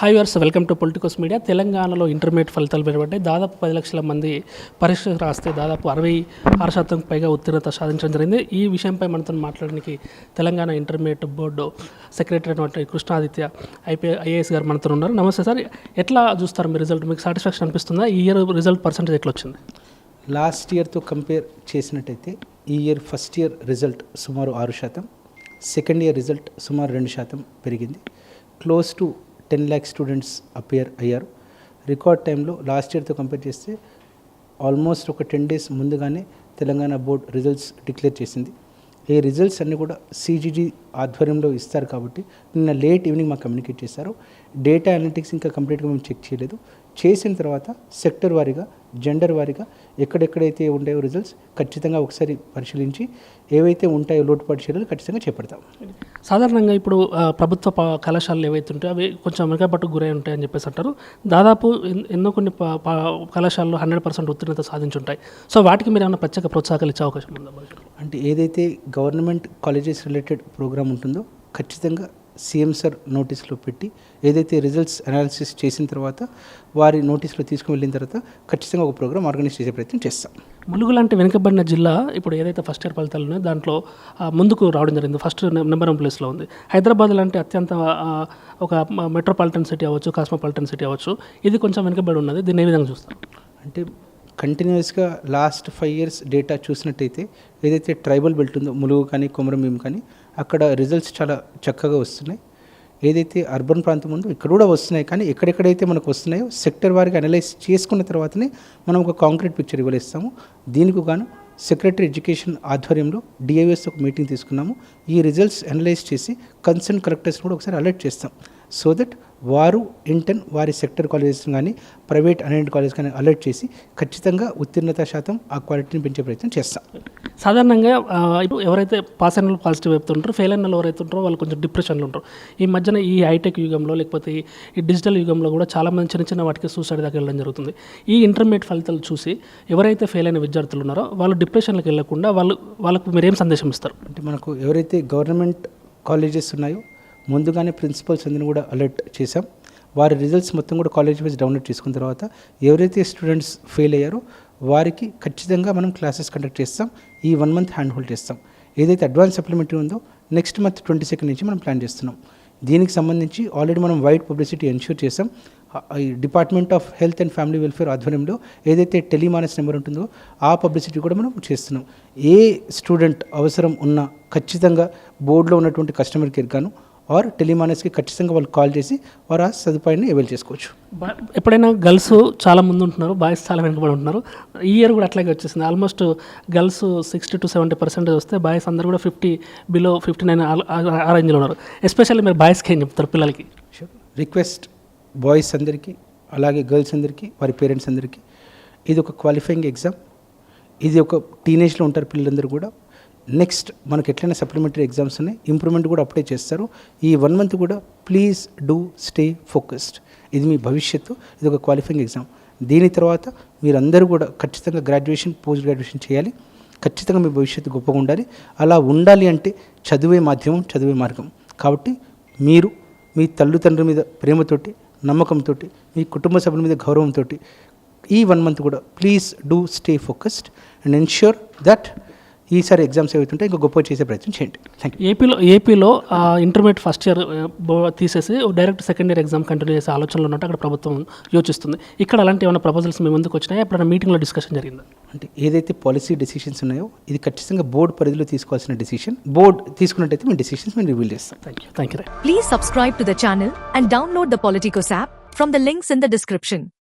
Hi viewers welcome to politicos media తెలంగాణలో intermediate ఫలితాలు వెలువడ్డాయి దాదాపు పది లక్షల మంది పరీక్ష రాస్తే దాదాపు అరవై ఆరు శాతం పైగా ఉత్తీర్ణత సాధించడం జరిగింది. ఈ విషయంపై మనతో మాట్లాడడానికి తెలంగాణ ఇంటర్మీడియట్ బోర్డు సెక్రటరీ అయినటువంటి కృష్ణాదిత్య ఐపీ ఐఏఎస్ గారు మనతో ఉన్నారు. నమస్తే సార్. ఎట్లా చూస్తారు మీ రిజల్ట్ మీకు సాటిస్ఫాక్షన్ అనిపిస్తుందా? ఈ ఇయర్ రిజల్ట్ పర్సంటేజ్ ఎట్లా వచ్చింది లాస్ట్ ఇయర్తో కంపేర్ చేసినట్టయితే ఈ ఇయర్ ఫస్ట్ ఇయర్ రిజల్ట్ సుమారు ఆరు శాతం సెకండ్ ఇయర్ రిజల్ట్ సుమారు రెండు శాతం పెరిగింది. Close to ten lakh students appear అయ్యారు. రికార్డ్ టైంలో లాస్ట్ ఇయర్తో కంపేర్ చేస్తే ఆల్మోస్ట్ ఒక టెన్ డేస్ ముందుగానే తెలంగాణ బోర్డ్ రిజల్ట్స్ డిక్లేర్ చేసింది. ఈ రిజల్ట్స్ అన్నీ కూడా సిజిడి ఆధ్వర్యంలో ఇస్తారు కాబట్టి నిన్న లేట్ ఈవినింగ్ మాకు కమ్యూనికేట్ చేశారు. డేటా అనలిటిక్స్ ఇంకా కంప్లీట్గా మేము చెక్ చేయలేదు. చేసిన తర్వాత సెక్టర్ వారీగా జెండర్ వారీగా ఎక్కడెక్కడైతే ఉంటాయో రిజల్ట్స్ ఖచ్చితంగా ఒకసారి పరిశీలించి ఏవైతే ఉంటాయో లోటుపాటు చర్యలు ఖచ్చితంగా చేపడతాం. సాధారణంగా ఇప్పుడు ప్రభుత్వ కళాశాలలు ఏవైతే ఉంటాయో అవి కొంచెం మెరుగుపట్టు గురై ఉంటాయని చెప్పేసి అంటారు. దాదాపు ఎన్- ఎన్నో కొన్ని కళాశాలలు హండ్రెడ్ పర్సెంట్ ఉత్తీర్ణత సాధించుంటాయి. సో వాటికి మీరు ఏమైనా ప్రత్యేక ప్రోత్సాహాలు ఇచ్చే అవకాశం ఉందా? అంటే ఏదైతే గవర్నమెంట్ కాలేజెస్ రిలేటెడ్ ప్రోగ్రామ్ ఉంటుందో ఖచ్చితంగా సీఎం సార్ నోటీస్లో పెట్టి ఏదైతే రిజల్ట్స్ అనాలిసిస్ చేసిన తర్వాత వారి నోటీస్లో తీసుకుని వెళ్ళిన తర్వాత ఖచ్చితంగా ఒక ప్రోగ్రామ్ ఆర్గనైజ్ చేసే ప్రయత్నం చేస్తాం. ములుగు లాంటి వెనుకబడిన జిల్లా ఇప్పుడు ఏదైతే ఫస్ట్ ఇయర్ ఫలితాలు ఉన్నాయో దాంట్లో ముందుకు రావడం జరిగింది. ఫస్ట్ నెంబర్ వన్ ప్లేస్లో ఉంది. హైదరాబాద్ లాంటి అత్యంత ఒక మెట్రోపాలిటన్ సిటీ అవ్వచ్చు కాస్మోపాలిటన్ సిటీ అవ్వచ్చు ఇది కొంచెం వెనుకబడి ఉన్నది. దీన్ని ఏ విధంగా చూస్తాం అంటే కంటిన్యూస్గా లాస్ట్ ఫైవ్ ఇయర్స్ డేటా చూసినట్టయితే ఏదైతే ట్రైబల్ బెల్ట్ ఉందో ములుగు కానీ కొమరంభీం కానీ అక్కడ రిజల్ట్స్ చాలా చక్కగా వస్తున్నాయి. ఏదైతే అర్బన్ ప్రాంతం ఉందో ఇక్కడ కూడా వస్తున్నాయి. కానీ ఎక్కడెక్కడైతే మనకు వస్తున్నాయో సెక్టర్ వారికి అనలైజ్ చేసుకున్న తర్వాతనే మనం ఒక కాంక్రీట్ పిక్చర్ ఇవ్వలేస్తాము. దీనికి గాను సెక్రటరీ ఎడ్యుకేషన్ ఆధ్వర్యంలో డిఐఎస్ ఒక మీటింగ్ తీసుకున్నాము. ఈ రిజల్ట్స్ అనలైజ్ చేసి కన్సర్న్ కలెక్టర్స్ కూడా ఒకసారి అలర్ట్ చేస్తాం. సో దట్ వారు ఇంటర్న్ వారి సెక్టర్ కాలేజెస్ కానీ ప్రైవేట్ అన్ఎయిడ్ కాలేజ్ కానీ అలర్ట్ చేసి ఖచ్చితంగా ఉత్తీర్ణత శాతం ఆ క్వాలిటీని పెంచే ప్రయత్నం చేస్తాం. సాధారణంగా ఇప్పుడు ఎవరైతే పాస్ అయిన వాళ్ళు పాజిటివ్ చెప్తుంటారో ఫెయిల్ అయిన వాళ్ళు ఎవరైతే ఉంటారో వాళ్ళు కొంచెం డిప్రెషన్లో ఉంటారు. ఈ మధ్యన ఈ హైటెక్ యుగంలో లేకపోతే ఈ- డిజిటల్ యుగంలో కూడా చాలామంది చిన్న చిన్న వాటికి సూసైడ్ దాకా వెళ్ళడం జరుగుతుంది. ఈ ఇంటర్మీడియట్ ఫలితాలు చూసి ఎవరైతే ఫెయిల్ అయిన విద్యార్థులు ఉన్నారో వాళ్ళు డిప్రెషన్లకు వెళ్ళకుండా వాళ్ళు వాళ్ళకు మీరు ఏం సందేశం ఇస్తారు? అంటే మనకు ఎవరైతే గవర్నమెంట్ కాలేజెస్ ఉన్నాయో ముందుగానే ప్రిన్సిపల్స్ అందరిని కూడా అలర్ట్ చేశాం. వారి రిజల్ట్స్ మొత్తం కూడా కాలేజ్ వైజ్ డౌన్లోడ్ చేసుకున్న తర్వాత ఎవరైతే స్టూడెంట్స్ ఫెయిల్ అయ్యారో వారికి ఖచ్చితంగా మనం క్లాసెస్ కండక్ట్ చేస్తాం. ఈ వన్ మంత్ హ్యాండ్ హోల్డ్ చేస్తాం. ఏదైతే అడ్వాన్స్ సప్లిమెంటరీ ఉందో నెక్స్ట్ మంత్ ట్వంటీ సెకండ్ నుంచి మనం ప్లాన్ చేస్తున్నాం. దీనికి సంబంధించి ఆల్రెడీ మనం వైడ్ పబ్లిసిటీ ఎన్ష్యూర్ చేసాం ఈ department of health and family welfare ఆధ్వర్యంలో ఏదైతే టెలిమానస్ నెంబర్ ఉంటుందో ఆ పబ్లిసిటీ కూడా మనం చేస్తున్నాం. ఏ స్టూడెంట్ అవసరం ఉన్నా ఖచ్చితంగా బోర్డులో ఉన్నటువంటి కస్టమర్ కేర్ గాను ఆర్ టెలిమానస్కి ఖచ్చితంగా వాళ్ళు కాల్ చేసి వారు ఆ సదుపాయాన్ని అవైల్ చేసుకోవచ్చు. ఎప్పుడైనా గర్ల్స్ చాలా ముందు ఉంటున్నారు బాయ్స్ చాలా వెనుకబడి ఉంటున్నారు. ఈ ఇయర్ కూడా అట్లాగే వచ్చేసింది. Almost girls sixty to seventy percentage వస్తే బాయ్స్ అందరు కూడా ఫిఫ్టీ బిలో ఫిఫ్టీ నైన్ ఆ రేంజ్లో ఉన్నారు. ఎస్పెషల్లీ మీరు బాయ్స్కి ఏం చెప్తారు పిల్లలకి? రిక్వెస్ట్ బాయ్స్ అందరికీ అలాగే గర్ల్స్ అందరికీ వారి పేరెంట్స్ అందరికీ. ఇది ఒక క్వాలిఫైయింగ్ ఎగ్జామ్ ఇది ఒక టీనేజ్లో ఉంటారు పిల్లలందరూ కూడా. నెక్స్ట్ మనకి ఎట్లయినా సప్లిమెంటరీ ఎగ్జామ్స్ ఉన్నాయి ఇంప్రూవ్మెంట్ కూడా అప్లై చేస్తారు. ఈ వన్ మంత్ కూడా ప్లీజ్ డూ స్టే ఫోకస్డ్ ఇది మీ భవిష్యత్తు ఇది ఒక క్వాలిఫైయింగ్ ఎగ్జామ్ దీని తర్వాత మీరందరూ కూడా ఖచ్చితంగా గ్రాడ్యుయేషన్ పోస్ట్ గ్రాడ్యుయేషన్ చేయాలి. ఖచ్చితంగా మీ భవిష్యత్తు గొప్పగా ఉండాలి. అలా ఉండాలి అంటే చదివే మాధ్యమం చదివే మార్గం. కాబట్టి మీరు మీ తల్లిదండ్రుల మీద ప్రేమతోటి నమ్మకంతో మీ కుటుంబ సభ్యుల మీద గౌరవంతో ఈ వన్ మంత్ కూడా please do stay focused and ensure that ఈసారి ఎగ్జామ్స్ ఏవైతుంటే ఇంకా గొప్ప చేసే ప్రయత్నం చేయండి. థ్యాంక్ యూ ఏపీలో ఏపీలో ఇంటర్మీడియట్ ఫస్ట్ ఇయర్ తీసేసి direct second year exam continue చేసే ఆలోచనలు ఉన్నట్టు అక్కడ ప్రభుత్వం యోచిస్తుంది. ఇక్కడ అలాంటి ఏమైనా ప్రపోజల్స్ మీ ముందుకు వచ్చినాయా? ఎప్పుడైనా మీటింగ్లో డిస్కషన్ జరిగిందా? అంటే ఏదైతే పాలసీ డెసిషన్స్ ఉన్నాయో ఇది ఖచ్చితంగా బోర్డు పరిధిలో తీసుకోవాల్సిన డెసిషన్ బోర్డు తీసుకున్నట్టయితే మేము డెసిషన్స్ మేము రివీల్ చేస్తాం. Thank you thank you Please subscribe to the channel and download the Politicos app from the links in the description.